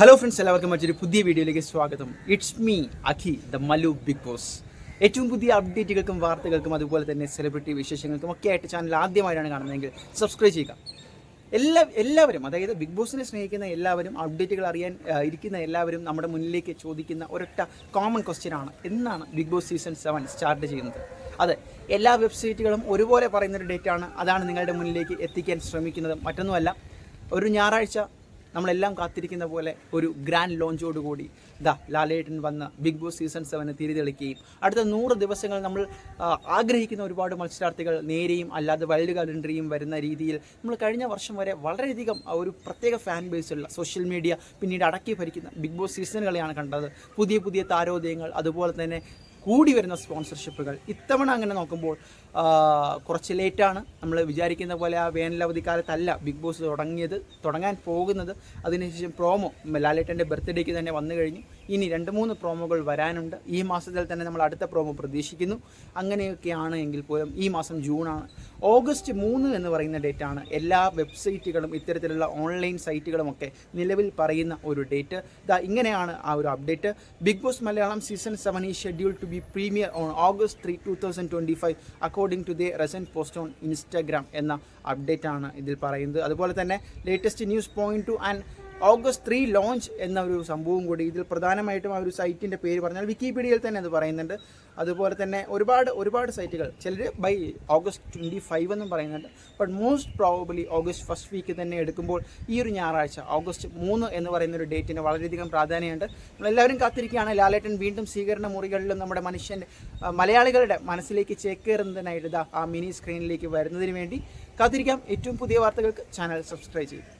Hello friends എല്ലാവർക്കും മറ്റൊരു പുതിയ വീഡിയോയിലേക്ക് സ്വാഗതം. It's me Akhi the Malu Bigg Boss ഏറ്റവും പുതിയ അപ്ഡേറ്റുകൾക്കും വാർത്തകൾക്കും അതുപോലെ തന്നെ സെലിബ്രിറ്റി വിശേഷങ്ങൾക്കും ഒക്കെ ആയിട്ട് ചാനൽ ആദ്യമായിട്ടാണ് കാണുന്നതെങ്കിൽ സബ്സ്ക്രൈബ് ചെയ്യുക. എല്ലാ എല്ലാവരും അതായത് ബിഗ് ബോസിനെ സ്നേഹിക്കുന്ന എല്ലാവരും അപ്ഡേറ്റുകൾ അറിയാൻ ഇരിക്കുന്ന എല്ലാവരും നമ്മുടെ മുന്നിലേക്ക് ചോദിക്കുന്ന ഒരൊറ്റ കോമൺ ക്വസ്റ്റ്യൻ ആണ്. എന്നാണ് Bigg Boss season seven start ചെയ്യുന്നത്. അതെ എല്ലാ വെബ്സൈറ്റുകളും ഒരുപോലെ പറയുന്നൊരു ഡേറ്റാണ് അതാണ് നിങ്ങളുടെ മുന്നിലേക്ക് എത്തിക്കാൻ ശ്രമിക്കുന്നത്. മറ്റൊന്നുമല്ല ഒരു ഞായറാഴ്ച നമ്മളെല്ലാം കാത്തിരിക്കുന്ന പോലെ ഒരു ഗ്രാൻഡ് ലോഞ്ചോടുകൂടി ദാ ലാലേട്ടൻ വന്ന് ബിഗ് ബോസ് സീസൺ സെവന് തിരിതെളിക്കുകയും അടുത്ത നൂറ് ദിവസങ്ങൾ നമ്മൾ ആഗ്രഹിക്കുന്ന ഒരുപാട് മത്സരാർത്ഥികൾ നേരെയും അല്ലാതെ വൈൽഡ് കാലണ്ടറിയും വരുന്ന രീതിയിൽ നമ്മൾ കഴിഞ്ഞ വർഷം വരെ വളരെയധികം ഒരു പ്രത്യേക ഫാൻ ബേസുള്ള സോഷ്യൽ മീഡിയ പിന്നീട് അടക്കി ഭരിക്കുന്ന ബിഗ് ബോസ് സീസണുകളെയാണ് കണ്ടത്. പുതിയ പുതിയ താരോദയങ്ങൾ അതുപോലെ തന്നെ കൂടി വരുന്ന സ്പോൺസർഷിപ്പുകൾ. ഇത്തവണ അങ്ങനെ നോക്കുമ്പോൾ കുറച്ച് ലേറ്റാണ് നമ്മൾ വിചാരിക്കുന്ന പോലെ ആ വേനലവധി കാലത്തല്ല ബിഗ് ബോസ് തുടങ്ങിയത് തുടങ്ങാൻ പോകുന്നത്. അതിനുശേഷം പ്രോമോ ലാലേട്ടന്റെ ബർത്ത്ഡേക്ക് തന്നെ വന്നു കഴിഞ്ഞു. ഇനി രണ്ട് മൂന്ന് പ്രോമോകൾ വരാനുണ്ട്. ഈ മാസത്തിൽ തന്നെ നമ്മൾ അടുത്ത പ്രോമോ പ്രതീക്ഷിക്കുന്നു. അങ്ങനെയൊക്കെയാണ് എങ്കിൽ പോലും ഈ മാസം ജൂണാണ്. ഓഗസ്റ്റ് മൂന്ന് എന്ന് പറയുന്ന ഡേറ്റാണ് എല്ലാ വെബ്സൈറ്റുകളും ഇത്തരത്തിലുള്ള ഓൺലൈൻ സൈറ്റുകളുമൊക്കെ നിലവിൽ പറയുന്ന ഒരു ഡേറ്റ് ഇതാ ഇങ്ങനെയാണ് ആ ഒരു update Bigg Boss Malayalam season seven ഈ schedule to be premier on August three two thousand twenty five recent post on Instagram. എന്ന അപ്ഡേറ്റ് ആണ് ഇതിൽ പറയുന്നത് അതുപോലെ തന്നെ latest news point two and August three launch എന്ന ഒരു സംഭവം കൂടി ഇതിൽ പ്രധാനമായിട്ടും ആ ഒരു സൈറ്റിന്റെ പേര് പറഞ്ഞാൽ വിക്കിപീഡിയയിൽ തന്നെ അത് പറയുന്നുണ്ട്. അതുപോലെ തന്നെ ഒരുപാട് ഒരുപാട് സൈറ്റുകൾ ചിലർ ബൈ ഓഗസ്റ്റ് ട്വന്റി ഫൈവ് എന്നും പറയുന്നുണ്ട്. But most probably August first week തന്നെ എടുക്കുമ്പോൾ ഈ ഒരു ഞായറാഴ്ച ഓഗസ്റ്റ് മൂന്ന് എന്ന് പറയുന്ന ഒരു ഡേറ്റിന് വളരെയധികം പ്രാധാന്യമുണ്ട്. നമ്മളെല്ലാവരും കാത്തിരിക്കുകയാണ്. ലാലേട്ടൻ വീണ്ടും സ്വീകരണ മുറികളിലും നമ്മുടെ മനുഷ്യന്റെ മലയാളികളുടെ മനസ്സിലേക്ക് ചേക്കേറുന്നതിനായിട്ട് ഇതാ ആ മിനി സ്ക്രീനിലേക്ക് വരുന്നതിന് വേണ്ടി കാത്തിരിക്കാം. ഏറ്റവും പുതിയ വാർത്തകൾക്ക് ചാനൽ സബ്സ്ക്രൈബ് ചെയ്യും.